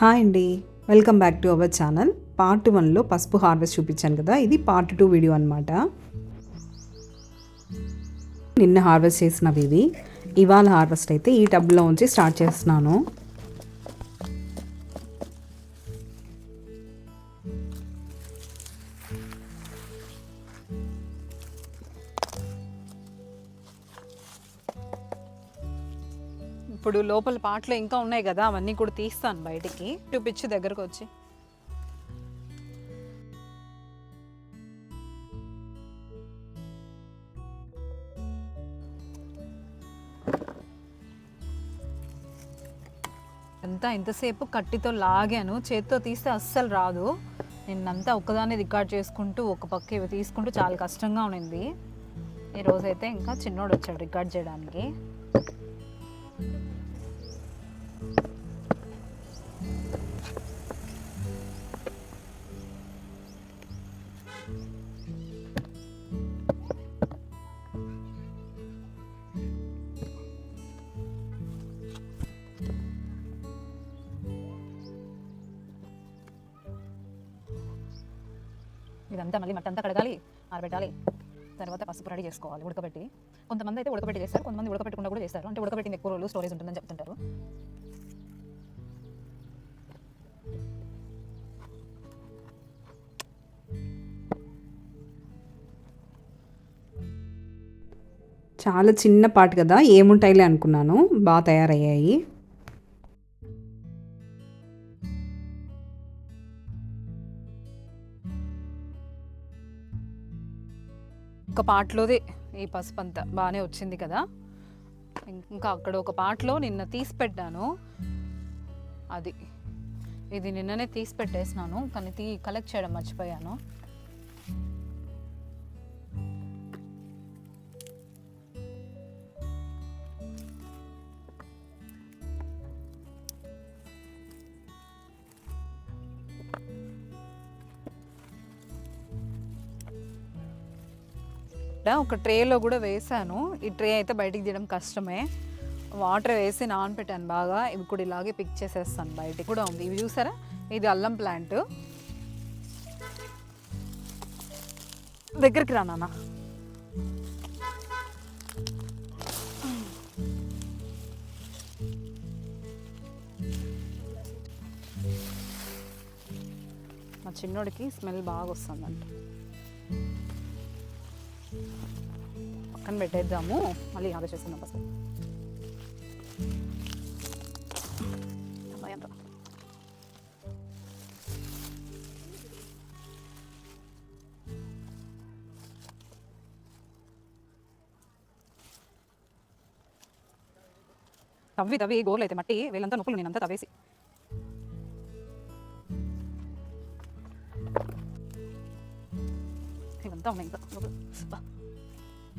Hi అండి. Welcome back to our channel. Part వన్లో పసుపు హార్వెస్ట్ చూపించాను కదా ఇది పార్ట్ టూ వీడియో అనమాట నిన్న హార్వెస్ట్ చేసినవి ఇవి. ఇవాళ హార్వెస్ట్ అయితే ఈ టబ్లో ఉంచి స్టార్ట్ చేస్తున్నాను. ఇప్పుడు లోపల పాటలు ఇంకా ఉన్నాయి కదా అవన్నీ కూడా తీస్తాను బయటికి. చూపించి దగ్గరకు వచ్చి. అంతా ఇంతసేపు కట్టితో లాగాను. చేత్తో తీస్తే అస్సలు రాదు. నిన్నంతా ఒక్కదాన్ని రికార్డ్ చేసుకుంటూ ఒక పక్క ఇవి తీసుకుంటూ చాలా కష్టంగా ఉండింది. ఈరోజైతే ఇంకా చిన్నోడు వచ్చాడు రికార్డ్ చేయడానికి. ఇదంతా మళ్ళీ మట్టి అంతా కడగాలి ఆరబెట్టాలి తర్వాత పసుపు రెడీ చేసుకోవాలి ఉడకబెట్టి. కొంతమంది అయితే ఉడకబెట్టి చేస్తారు కొంతమంది ఉడకబెట్టకుండా కూడా చేస్తారు. అంటే ఉడకబెట్టింది ఎక్కువ రోజులు స్టోరేజ్ ఉంటుందని చెప్తుంటారు. చాలా చిన్న పాటు కదా ఏముంటాయిలే అనుకున్నాను. బాగా తయారయ్యాయి. ఒక పాటలోదే ఈ పసుపు అంతా బాగానే వచ్చింది కదా. ఇంకా అక్కడ ఒక పాటలో నిన్న తీసి పెట్టాను అది. ఇది నిన్ననే తీసి పెట్టేసినాను కానీ తీ కలెక్ట్ చేయడం మర్చిపోయాను. ఒక ట్రేలో కూడా వేసాను ఈ ట్రే అయితే బయటికి తీయడం కష్టమే. వాటర్ వేసి నానపెట్టాను బాగా. ఇవి కూడా ఇలాగే పిక్ చేసేస్తాను బయటికి కూడా ఉంది. ఇవి చూసారా? ఇది అల్లం ప్లాంట్. దగ్గరికి రా నాన్న. మా చిన్నోడికి స్మెల్ బాగా వస్తుందంట. పక్కన పెట్టేద్దాము. మళ్ళీ ఆలోచిస్తున్నాం చేస్తున్నాం ఫస్ట్. తవ్వి తవ్వి గోర్లు అయితే మట్టి వీళ్ళంతా నొప్పులు నేనంతా తవ్వేసి. ఇవంతా ఉన్నాయి ఇంకా.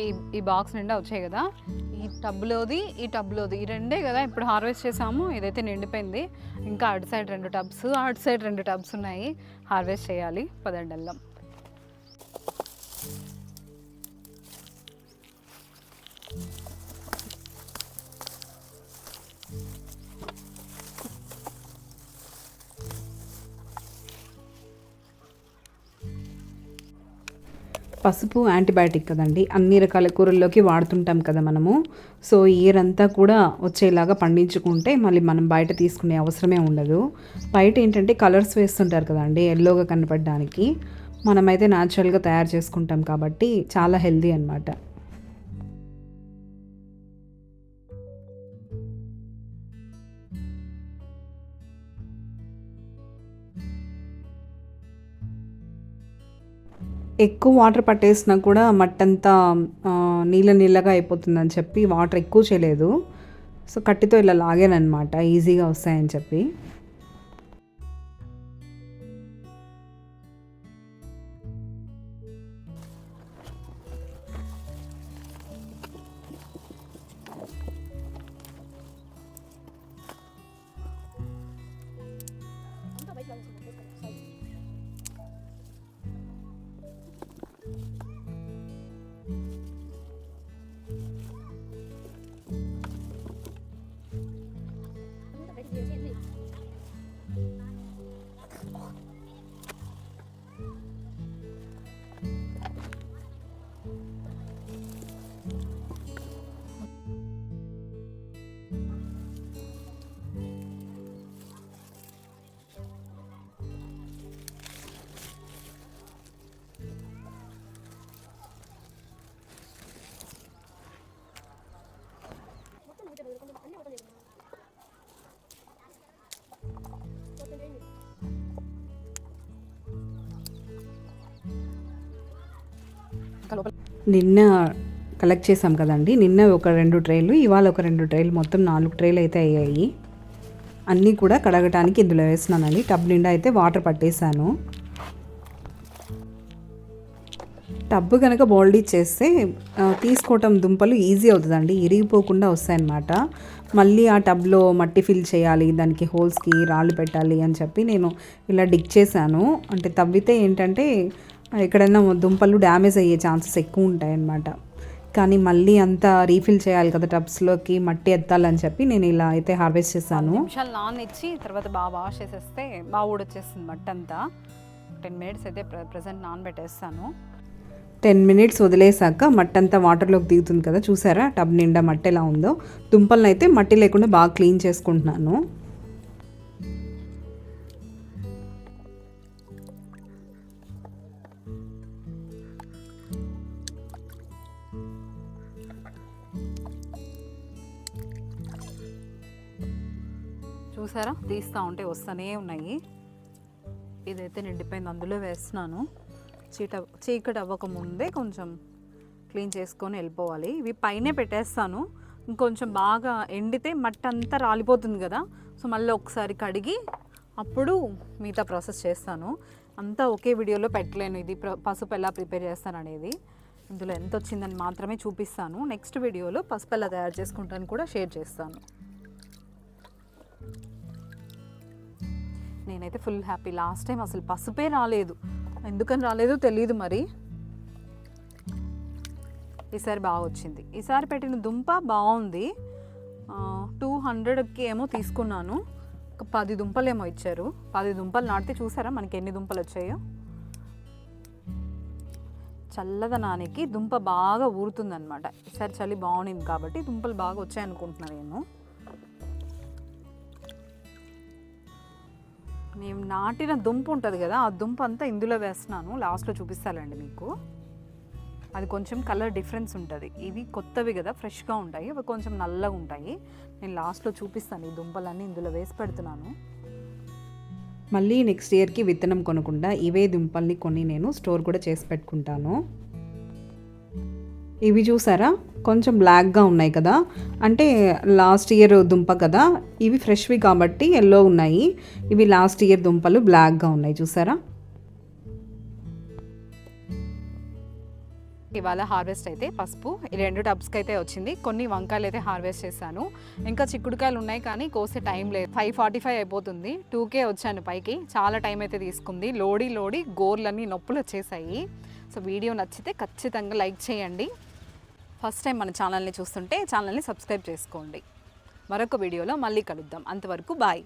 ఈ ఈ బాక్స్ నిండా వచ్చాయి కదా? ఈ టబ్లోది ఈ టబ్లోది ఈ రెండే కదా ఇప్పుడు హార్వెస్ట్ చేసాము. ఇదైతే నిండిపోయింది. ఇంకా అటు సైడ్ రెండు టబ్స్ అటు సైడ్ రెండు టబ్స్ ఉన్నాయి. హార్వెస్ట్ చేయాలి. పదండి పసుపు యాంటీబయాటిక్ కదండి. అన్ని రకాల కూరల్లోకి వాడుతుంటాం కదా మనము. సో ఇయర్ అంతా కూడా వచ్చేలాగా పండించుకుంటే మళ్ళీ మనం బయట తీసుకునే అవసరమే ఉండదు. బయట ఏంటంటే కలర్స్ వేస్తుంటారు కదండి ఎల్లోగా కనపడడానికి. మనమైతే న్యాచురల్గా తయారు చేసుకుంటాం కాబట్టి చాలా హెల్దీ అన్నమాట. ఎక్కువ వాటర్ పట్టేసినా కూడా మట్టంతా నీళ్ళ నీళ్ళగా అయిపోతుందని చెప్పి వాటర్ ఎక్కువ చేయలేదు. సో కట్టితో ఇలా లాగానమాట ఈజీగా వస్తాయని చెప్పి. నిన్న కలెక్ట్ చేసాం కదండి. నిన్న ఒక రెండు ట్రైలు ఇవాళ ఒక రెండు ట్రైలు మొత్తం నాలుగు ట్రైలు అయితే అయ్యాయి. అన్నీ కూడా కడగటానికి ఇందులో వేస్తున్నానండి. టబ్ నిండా అయితే వాటర్ పట్టేశాను. టబ్ కనుక బోల్డీ చేస్తే తీసుకోవటం దుంపలు ఈజీ అవుతుందండి. ఇరిగిపోకుండా వస్తాయన్నమాట. మళ్ళీ ఆ టబ్లో మట్టి ఫిల్ చేయాలి దానికి హోల్స్కి రాళ్ళు పెట్టాలి అని చెప్పి నేను ఇలా డిక్ చేశాను. అంటే తవ్వితే ఏంటంటే ఎక్కడైనా దుంపలు డ్యామేజ్ అయ్యే ఛాన్సెస్ ఎక్కువ ఉంటాయన్నమాట కానీ మళ్ళీ అంతా రీఫిల్ చేయాలి కదా టబ్స్లోకి మట్టి ఎత్తాలని చెప్పి నేను ఇలా అయితే హార్వెస్ట్ చేశాను. నిమిషాలు నాననిచ్చి తర్వాత బాగా వాష్ చేసేస్తే బాగా ఊడొచ్చేస్తుంది మట్టి అంతా టెన్ మినిట్స్ అయితే ప్రజెంట్ నానబెట్టేస్తాను. టెన్ మినిట్స్ వదిలేసాక మట్టి అంతా వాటర్లోకి దిగుతుంది కదా చూసారా? టబ్ నిండా మట్టి ఎలా ఉందో. దుంపలను అయితే మట్టి లేకుండా బాగా క్లీన్ చేసుకుంటున్నాను. చూసారా? తీస్తూ ఉంటే వస్తూనే ఉన్నాయి. ఇదైతే నిండిపోయింది అందులో వేస్తున్నాను. చీట చీకటి అవ్వక ముందే కొంచెం క్లీన్ చేసుకొని వెళ్ళిపోవాలి. ఇవి పైనే పెట్టేస్తాను. ఇంకొంచెం బాగా ఎండితే మట్టి అంతా రాలిపోతుంది కదా. సో మళ్ళీ ఒకసారి కడిగి అప్పుడు మిగతా ప్రాసెస్ చేస్తాను. అంతా ఒకే వీడియోలో పెట్టలేను. ఇది ప్ర- పసుపు ఎలా ప్రిపేర్ చేస్తాను అనేది. ఇందులో ఎంత వచ్చిందని మాత్రమే చూపిస్తాను. నెక్స్ట్ వీడియోలో పసుపు ఎలా తయారు చేసుకుంటాను కూడా షేర్ చేస్తాను. నేనైతే ఫుల్ హ్యాపీ లాస్ట్ టైం అసలు పసుపే రాలేదు. ఎందుకని రాలేదో తెలియదు మరి. ఈసారి బాగా వచ్చింది. ఈసారి పెట్టిన దుంప బాగుంది. టూ హండ్రెడ్కి ఏమో తీసుకున్నాను. ఒక పది దుంపలు ఏమో ఇచ్చారు. పది దుంపలు నాటితే చూసారా మనకి ఎన్ని దుంపలు వచ్చాయో? చల్లదనానికి దుంప బాగా ఊరుతుందనమాట ఈసారి చలి బాగుండింది కాబట్టి దుంపలు బాగా వచ్చాయనుకుంటున్నాను నేను నాటిన దుంప ఉంటుంది కదా ఆ దుంప అంతా ఇందులో వేస్తున్నాను. లాస్ట్లో చూపిస్తానండి మీకు. అది కొంచెం కలర్ డిఫరెన్స్ ఉంటుంది. ఇవి కొత్తవి కదా ఫ్రెష్గా ఉంటాయి. అవి కొంచెం నల్లగా ఉంటాయి. నేను లాస్ట్లో చూపిస్తాను ఈ దుంపలన్నీ ఇందులో వేసి పెడుతున్నాను. మళ్ళీ నెక్స్ట్ ఇయర్కి విత్తనం కొనకుండా ఇవే దుంపల్ని కొని నేను స్టోర్ కూడా చేసి పెట్టుకుంటాను. ఇవి చూసారా? కొంచెం బ్లాక్గా ఉన్నాయి కదా. అంటే లాస్ట్ ఇయర్ దుంప కదా. ఇవి ఫ్రెష్వి కాబట్టి ఎల్లో ఉన్నాయి. ఇవి లాస్ట్ ఇయర్ దుంపలు బ్లాక్గా ఉన్నాయి. చూసారా? ఇవాళ హార్వెస్ట్ అయితే పసుపు. ఈ రెండు టబ్స్కి అయితే వచ్చింది. కొన్ని వంకాయలు అయితే హార్వెస్ట్ చేశాను. ఇంకా చిక్కుడుకాయలు ఉన్నాయి కానీ కోసే టైం లేదు. ఫైవ్ ఫార్టీ ఫైవ్ అయిపోతుంది టూకే వచ్చాను పైకి. చాలా టైం అయితే తీసుకుంది. లోడి లోడి గోర్లన్నీ నొప్పులు వచ్చేసాయి. సో వీడియో నచ్చితే ఖచ్చితంగా లైక్ చేయండి. ఫస్ట్ టైం మన ఛానల్ని చూస్తుంటే ఛానల్ని సబ్స్క్రైబ్ చేసుకోండి. మరొక వీడియోలో మళ్ళీ కలుద్దాం. అంతవరకు బాయ్.